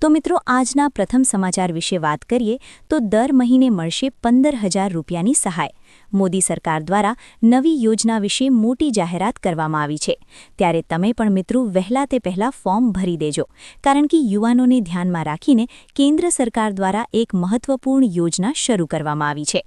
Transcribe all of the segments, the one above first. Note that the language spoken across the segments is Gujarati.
તો મિત્રો, આજના પ્રથમ સમાચાર વિશે વાત કરીએ તો દર મહિને મળશે પંદર હજાર રૂપિયાની સહાય. મોદી સરકાર દ્વારા નવી યોજના વિશે મોટી જાહેરાત કરવામાં આવી છે. ત્યારે તમે પણ મિત્રો વહેલા તે પહેલાં ફોર્મ ભરી દેજો. કારણ કે યુવાનોને ધ્યાનમાં રાખીને કેન્દ્ર સરકાર દ્વારા એક મહત્વપૂર્ણ યોજના શરૂ કરવામાં આવી છે.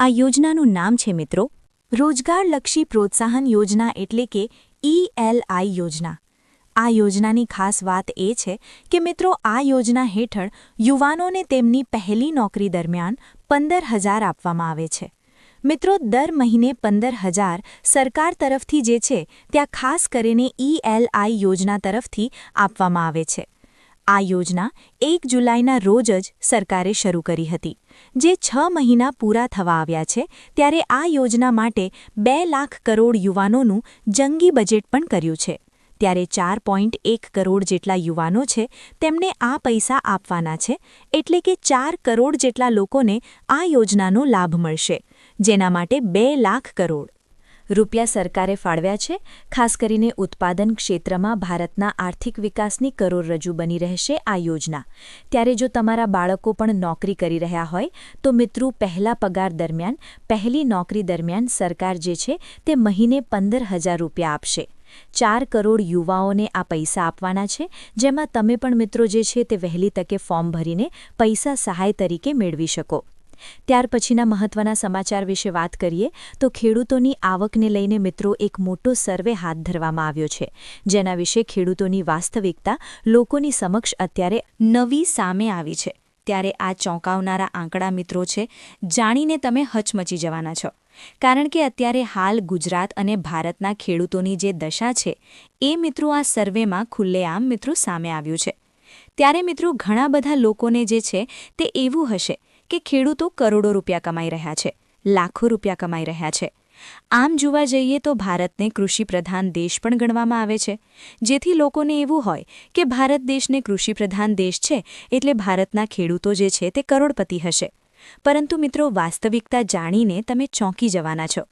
આ યોજનાનું નામ છે મિત્રો, રોજગારલક્ષી પ્રોત્સાહન યોજના એટલે કે ઈએલઆઈ યોજના. આ યોજનાની ખાસ વાત એ છે કે મિત્રો, આ યોજના હેઠળ યુવાનોને તેમની પહેલી નોકરી દરમિયાન પંદર હજાર આપવામાં આવે છે. મિત્રો, દર મહિને પંદર હજાર સરકાર તરફથી જે છે, ત્યાં ખાસ કરીને ઈએલઆઈ યોજના તરફથી આપવામાં આવે છે. આ યોજના એક જુલાઈના રોજ જ સરકારે શરૂ કરી હતી. જે છ મહિના પૂરા થવા આવ્યા છે, ત્યારે આ યોજના માટે બે લાખ કરોડ યુવાનોનું જંગી બજેટ પણ કર્યું છે. ત્યારે ચાર પોઈન્ટ એક કરોડ જેટલા યુવાનો છે, તેમને આ પૈસા આપવાના છે, એટલે કે ચાર કરોડ જેટલા લોકોને આ યોજનાનો લાભ મળશે, જેના માટે બે લાખ કરોડ રૂપિયા સરકારે ફાળવ્યા છે. ખાસ કરીને ઉત્પાદન ક્ષેત્રમાં ભારતના આર્થિક વિકાસની કરોડરજ્જુ બની રહેશે આ યોજના. ત્યારે જો તમારા બાળકો પણ નોકરી કરી રહ્યા હોય, તો મિત્રો પહેલા પગાર દરમિયાન, પહેલી નોકરી દરમિયાન સરકાર જે છે, તે મહિને પંદર હજાર રૂપિયા આપશે. ચાર કરોડ યુવાઓને આ પૈસા આપવાના છે, જેમાં તમે પણ મિત્રો જે છે તે વહેલી તકે ફોર્મ ભરીને પૈસા સહાય તરીકે મેળવી શકો. ત્યાર પછીના મહત્વના સમાચાર વિશે વાત કરીએ, તો ખેડૂતોની આવકને લઈને મિત્રો એક મોટો સર્વે હાથ ધરવામાં આવ્યો છે. જેના વિશે ખેડૂતોની વાસ્તવિકતા લોકોની સમક્ષ અત્યારે નવી સામે આવી છે. ત્યારે આ ચોંકાવનારા આંકડા મિત્રો છે, જાણીને તમે હચમચી જવાના છો. કારણ કે અત્યારે હાલ ગુજરાત અને ભારતના ખેડૂતોની જે દશા છે, એ મિત્રો આ સર્વેમાં ખુલ્લેઆમ મિત્રો સામે આવ્યું છે. ત્યારે મિત્રો ઘણા બધા લોકોને જે છે, તે એવું હશે કે ખેડૂતો કરોડો રૂપિયા કમાઈ રહ્યા છે, લાખો રૂપિયા કમાઈ રહ્યા છે. આમ જોવા જઈએ તો ભારતને કૃષિપ્રધાન દેશ પણ ગણવામાં આવે છે. જેથી લોકોને એવું હોય કે ભારત દેશને કૃષિપ્રધાન દેશ છે, એટલે ભારતના ખેડૂતો જે છે, તે કરોડપતિ હશે. પરંતુ મિત્રો વાસ્તવિકતા જાણીને તમે ચોંકી જવાના છો.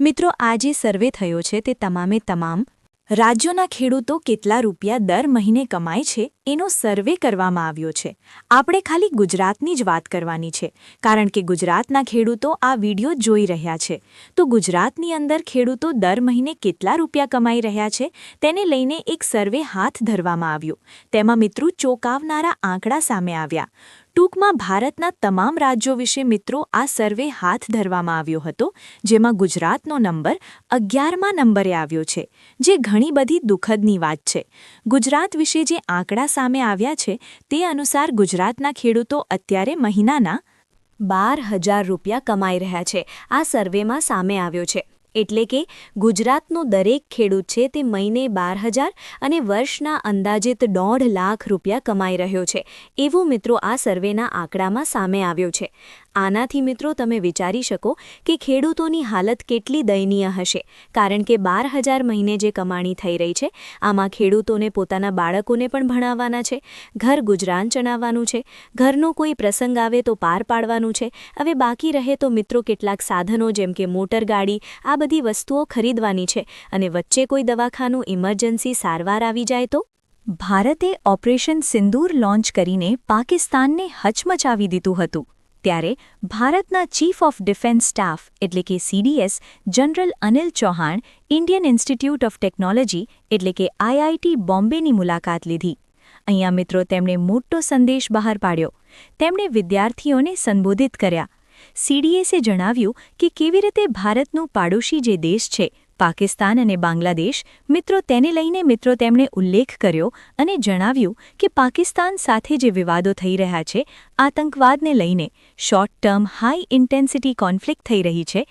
મિત્રો, આ જે સર્વે થયો છે તે તમામે તમામ રાજ્યોના ખેડૂતો કેટલા રૂપિયા દર મહિને કમાય છે એનો સર્વે કરવામાં આવ્યો છે. આપણે ખાલી ગુજરાતની જ વાત કરવાની છે, કારણ કે ગુજરાતના ખેડૂતો આ વિડિયો જોઈ રહ્યા છે. તો ગુજરાતની અંદર ખેડૂતો દર મહિને કેટલા રૂપિયા કમાઈ રહ્યા છે, તેને લઈને એક સર્વે હાથ ધરવામાં આવ્યો. તેમાં મિત્રો ચોંકાવનારા આંકડા સામે આવ્યા. ટૂંકમાં ભારતના તમામ રાજ્યો વિશે મિત્રો આ સર્વે હાથ ધરવામાં આવ્યો હતો, જેમાં ગુજરાતનો નંબર અગિયારમા નંબરે આવ્યો છે, જે ઘણી બધી દુઃખદની વાત છે. ગુજરાત વિશે જે આંકડા સામે આવ્યા છે, તે અનુસાર ગુજરાતના ખેડૂતો અત્યારે મહિનાના બાર હજાર રૂપિયા કમાઈ રહ્યા છે. આ સર્વેમાં સામે આવ્યો છે. એટલે કે ગુજરાતનો દરેક ખેડૂત છે તે મહિને બાર હજાર અને વર્ષના અંદાજિત દોઢ લાખ રૂપિયા કમાઈ રહ્યો છે. એવો મિત્રો આ સર્વેના આંકડામાં સામે આવ્યો છે. આનાથી મિત્રો તમે વિચારી શકો કે ખેડૂતોની હાલત કેટલી દયનીય હશે. કારણ કે બાર હજાર મહિને જે કમાણી થઈ રહી છે, આમાં ખેડૂતોને પોતાના બાળકોને પણ ભણાવવાના છે, ઘર ગુજરાન ચણાવવાનું છે, ઘરનો કોઈ પ્રસંગ આવે તો પાર પાડવાનું છે. હવે બાકી રહે તો મિત્રો કેટલાક સાધનો જેમ કે મોટરગાડી આ બધી વસ્તુઓ ખરીદવાની છે. અને વચ્ચે કોઈ દવાખાનું ઇમરજન્સી સારવાર આવી જાય તો? ભારતે ઓપરેશન સિંદૂર લોન્ચ કરીને પાકિસ્તાનને હચમચાવી દીધું હતું. ત્યારે ભારતના ચીફ ઓફ ડિફેન્સ સ્ટાફ એટલે કે CDS general Anil Chauhan, Indian institute of technology એટલે કે આઈઆઈટી બોમ્બેની મુલાકાત લીધી. અહીંયા મિત્રો તેમણે મોટો સંદેશ બહાર પાડ્યો. તેમણે વિદ્યાર્થીઓને સંબોધિત કર્યા. સીડીએસે જણાવ્યું કે કેવી રીતે ભારતનું પાડોશી જે દેશ છે પાકિસ્તાન અને બાંગ્લાદેશ મિત્રો તેને લઈને મિત્રો તેમણે ઉલ્લેખ કર્યો અને જણાવ્યું કે પાકિસ્તાન સાથે જે વિવાદો થઈ રહ્યા છે, આતંકવાદને લઈને short term high intensity conflict થઈ રહી છે